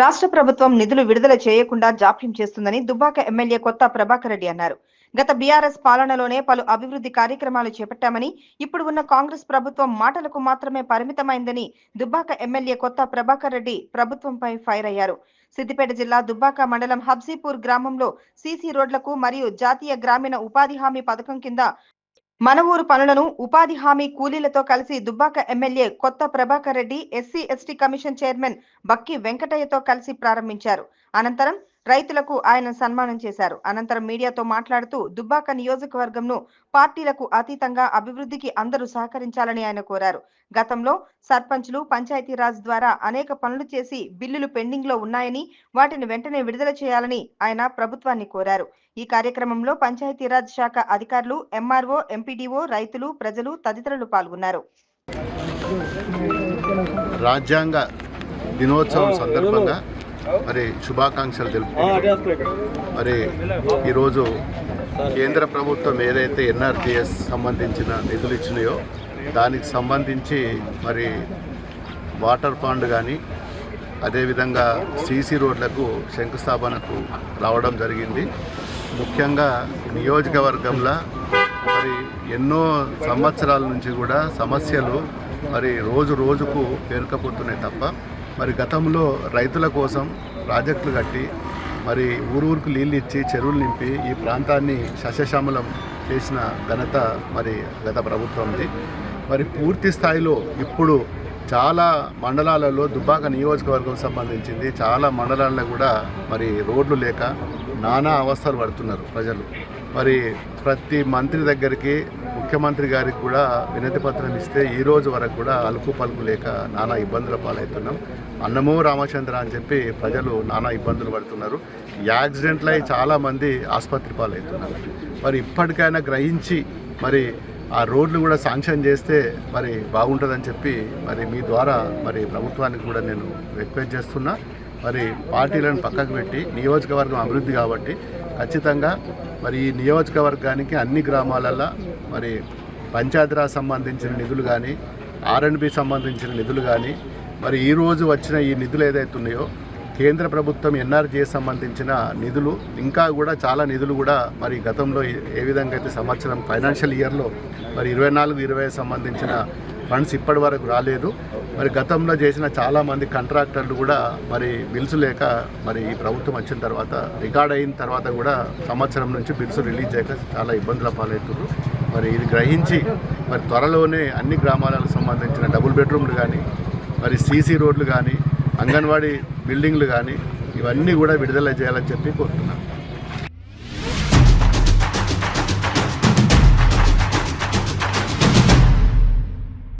రాష్ట్ర ప్రభుత్వం నిధులు విడుదల చేయకుండా జాప్యం చేస్తుందని దుబ్బాక ఎమ్మెల్యే కొత్త ప్రభాకర్ రెడ్డి అన్నారు. గత బీఆర్ఎస్ పాలనలోనే పలు అభివృద్ధి కార్యక్రమాలు చేపట్టామని ఇప్పుడు ఉన్న కాంగ్రెస్ ప్రభుత్వం మాటలకు మాత్రమే పరిమితమైందని దుబ్బాక ఎమ్మెల్యే కొత్త ప్రభాకర్ రెడ్డి ప్రభుత్వంపై ఫైర్ అయ్యారు. సిద్దిపేట జిల్లా దుబ్బాక మండలం హబ్జీపూర్ గ్రామంలో సీసీ రోడ్లకు మరియు జాతీయ గ్రామీణ ఉపాధి హామీ పథకం కింద మన ఊరు పనులను ఉపాధి హామీ కూలీలతో కలిసి Dubbaka MLA Kotha Prabhakar Reddy SC ST commission chairman Bakki వెంకటయ్యతో కలిసి ప్రారంభించారు. అనంతరం రైతులకు ఆయన సన్మానం చేశారు. అనంతరం మీడియాతో మాట్లాడుతూ దుబ్బాక నియోజకవర్గంను పార్టీలకు అతీతంగా అభివృద్ధికి అందరూ సహకరించాలని ఆయన కోరారు. గతంలో సర్పంచ్లు పంచాయతీరాజ్ ద్వారా అనేక పనులు చేసి బిల్లులు పెండింగ్లో ఉన్నాయని వాటిని వెంటనే విడుదల చేయాలని ఆయన ప్రభుత్వాన్ని కోరారు. ఈ కార్యక్రమంలో పంచాయతీరాజ్ శాఖ అధికారులు ఎంఆర్ఓ ఎంపీడీఓ రైతులు ప్రజలు తదితరులు పాల్గొన్నారు. రాజ్యాంగ దినోత్సవం సందర్భంగా మరి శుభాకాంక్షలు తెలుపుకుంటున్నాను మరి ఈరోజు కేంద్ర ప్రభుత్వం ఏదైతే ఎన్ఆర్జిఎస్ సంబంధించిన నిధులు ఇచ్చినాయో దానికి సంబంధించి మరి వాటర్ ఫండ్ కానీ అదేవిధంగా సీసీ రోడ్లకు శంకుస్థాపనకు రావడం జరిగింది. ముఖ్యంగా నియోజకవర్గంలో మరి ఎన్నో సంవత్సరాల నుంచి కూడా సమస్యలు మరి రోజు రోజుకు పేరుకపోతున్నాయి తప్ప మరి గతంలో రైతుల కోసం ప్రాజెక్టులు కట్టి మరి ఊరూరుకు నీళ్ళు ఇచ్చి చెరువులు నింపి ఈ ప్రాంతాన్ని సస్యశ్యామలం చేసిన ఘనత మరి గత ప్రభుత్వంది. మరి పూర్తి స్థాయిలో ఇప్పుడు చాలా మండలాలలో దుబ్బాక నియోజకవర్గం సంబంధించింది చాలా మండలాల్లో కూడా మరి రోడ్లు లేక నానా అవస్థలు పడుతున్నారు ప్రజలు. మరి ప్రతి మంత్రి దగ్గరికి ముఖ్యమంత్రి గారికి కూడా వినతి పత్రం ఇస్తే ఈ రోజు వరకు కూడా అలుపు పలుకు లేక నానా ఇబ్బందుల పాలవుతున్నాం. అన్నమో రామచంద్ర అని చెప్పి ప్రజలు నానా ఇబ్బందులు పడుతున్నారు. యాక్సిడెంట్లు అయి చాలామంది ఆసుపత్రి పాలవుతున్నారు. మరి ఇప్పటికైనా గ్రహించి మరి ఆ రోడ్లు కూడా శాంక్షన్ చేస్తే మరి బాగుంటుందని చెప్పి మరి మీ ద్వారా మరి ప్రభుత్వానికి కూడా నేను రిక్వెస్ట్ చేస్తున్నా. మరి పార్టీలను పక్కకు పెట్టి నియోజకవర్గం అభివృద్ధి కాబట్టి ఖచ్చితంగా మరి ఈ నియోజకవర్గానికి అన్ని గ్రామాలలో మరి పంచాయతీరాజ్ సంబంధించిన నిధులు కానీ ఆర్ఎండ్బి సంబంధించిన నిధులు కానీ మరి ఈ రోజు వచ్చిన ఈ నిధులు ఏదైతే ఉన్నాయో కేంద్ర ప్రభుత్వం ఎన్ఆర్జీఎస్ సంబంధించిన నిధులు ఇంకా కూడా చాలా నిధులు కూడా మరి గతంలో ఏ విధంగా అయితే సంవత్సరం ఫైనాన్షియల్ ఇయర్లో మరి ఇరవై నాలుగు ఇరవై సంబంధించిన ఫండ్స్ ఇప్పటి వరకు రాలేదు. మరి గతంలో చేసిన చాలామంది కాంట్రాక్టర్లు కూడా మరి బిల్స్ లేక మరి ఈ ప్రభుత్వం వచ్చిన తర్వాత రికార్డ్ అయిన తర్వాత కూడా సంవత్సరం నుంచి బిల్స్ రిలీజ్ చేయక చాలా ఇబ్బందుల పాలవుతున్నారు. మరి ఇది గ్రహించి మరి త్వరలోనే అన్ని గ్రామాలకు సంబంధించిన డబుల్ బెడ్రూమ్లు కానీ మరి సీసీ రోడ్లు కానీ అంగన్వాడీ బిల్డింగ్లు కానీ ఇవన్నీ కూడా విడుదల చేయాలని చెప్పి కోరుతున్నాను.